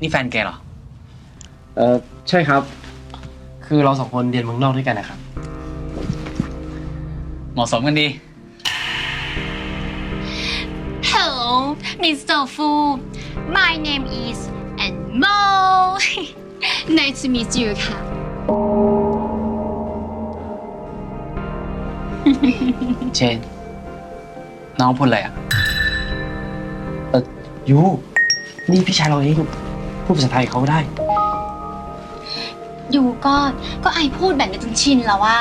นี่แฟนแกเหรอ เออใช่ครับ คือเราสองคนเรียนเมืองนอกด้วยกันนะครับ เหมาะสมกันดี Hello, Mr. Fu. My name is Anmo. nice to meet you ค่ะ เชน น้องพูดอะไรอะ เออยูนี่พี่ชายเราเอง พูดภาษาไทยเขาได้ยูก็ก็ไอพูดแบบนี้จนชินแล้วว่า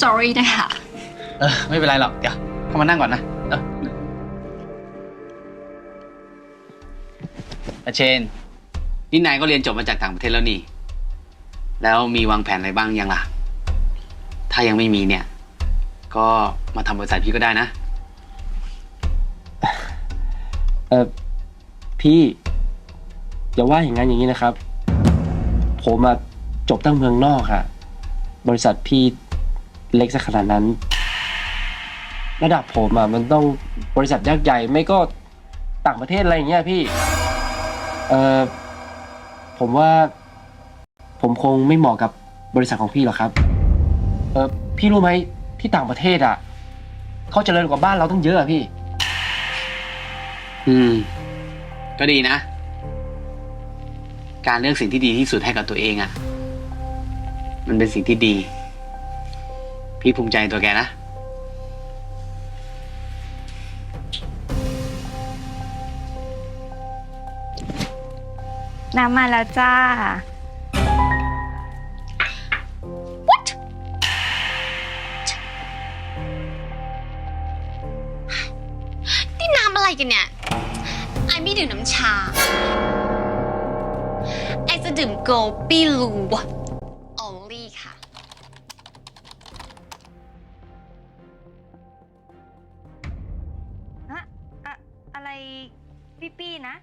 sorry นะคะ เออ ไม่เป็นไรหรอก เดี๋ยว เข้ามานั่งก่อนนะ เอออาเชน นี่นายก็เรียนจบมาจากต่างประเทศแล้วนี่ แล้วมีวางแผนอะไรบ้างยังล่ะ ถ้ายังไม่มีเนี่ย ก็มาทำบริษัทพี่ก็ได้นะ ออพี่ อย่าว่าอย่างนั้นอย่างนี้นะครับ ผมมาจบตั้งเมืองนอกค่ะ บริษัทพี่เล็กสักขนาดนั้น ระดับผมอะมันต้องบริษัทยักษ์ใหญ่ไม่ก็ต่างประเทศอะไรอย่างเงี้ยพี่ เออผมว่า ผมคงไม่เหมาะกับบริษัทของพี่หรอกครับ เออพี่รู้ไหมที่ต่างประเทศอะเขาเจริญกว่าบ้านเราต้องเยอะอะพี่ อืม ก็ดีนะ การเลือกสิ่งที่ดีที่สุดให้กับตัวเองอะ่ะ มันเป็นสิ่งที่ดี พี่ภูมิใจในตัวแกนะ น้ำมาแล้วจ้า นี่น้ำอะไรกันเนี่ย ไอไม่ดื่มน้ำชา ไอจะดื่มโกปี้ลู only ค่ะอะอะอะไรปี้ปี้นะ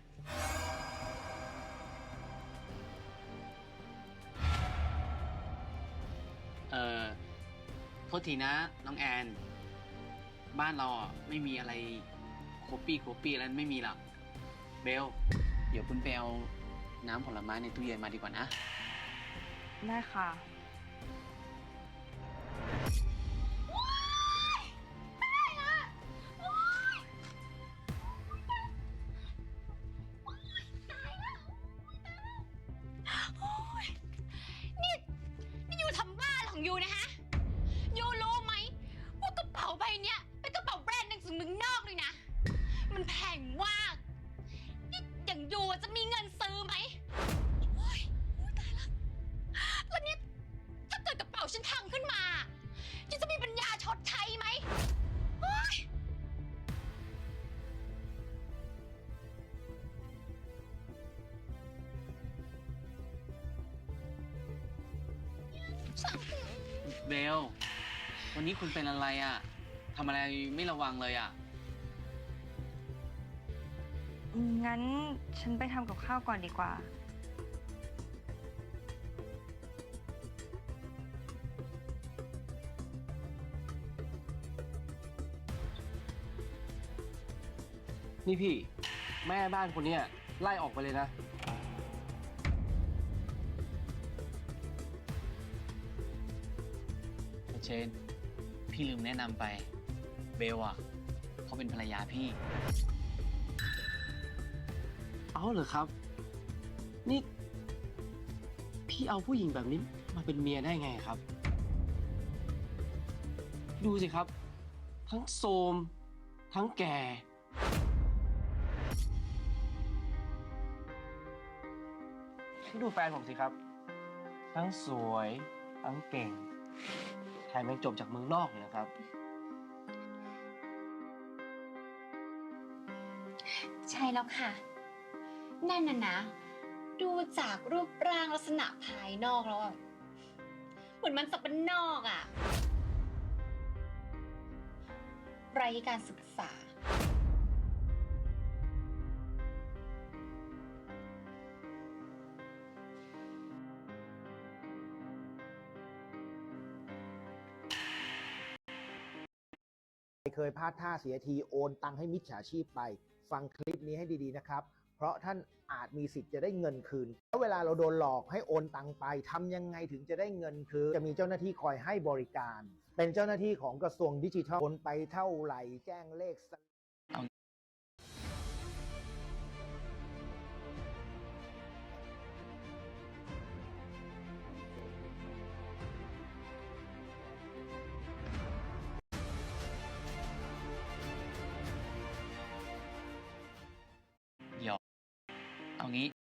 เออโทษทีนะน้องแอน บ้านเราอะไม่มีอะไรโคปี้โคปี้อะไรไม่มีหรอก เบล เดี๋ยวคุณไปเอาน้ำผลไม้ในตู้เย็นมาดีกว่านะ ได้ค่ะ เบล วันนี้คุณเป็นอะไรอะทำอะไรไม่ระวังเลยอะ งั้นฉันไปทำกับข้าวก่อนดีกว่า นี่พี่ แม่บ้านคนเนี้ยไล่ออกไปเลยนะ เชน พี่ลืมแนะนำไป เบลอะเขาเป็นภรรยาพี่ เอาเหรอครับ นี่ พี่เอาผู้หญิงแบบนี้มาเป็นเมียได้ไงครับ ดูสิครับ ทั้งโทมทั้งแก่ ดูแฟนผมสิครับ ทั้งสวย ทั้งเก่ง แถมยังจบจากเมืองนอกเลยนะครับ ใช่แล้วค่ะ นั่นน่ะนะ ดูจากรูปร่างลักษณะภายนอกแล้วอะเหมือนมันสับปะนอกอะไรการศึกษา เคยพลาดท่าเสียทีโอนตังให้มิจฉาชีพไป ฟังคลิปนี้ให้ดีๆนะครับ เพราะท่านอาจมีสิทธิ์จะได้เงินคืนแล้วเวลาเราโดนหลอกให้โอนตังไปทำยังไงถึงจะได้เงินคืนจะมีเจ้าหน้าที่คอยให้บริการ เป็นเจ้าหน้าที่ของกระทรวงดิจิทัลโอนไปเท่าไหร่แจ้งเลข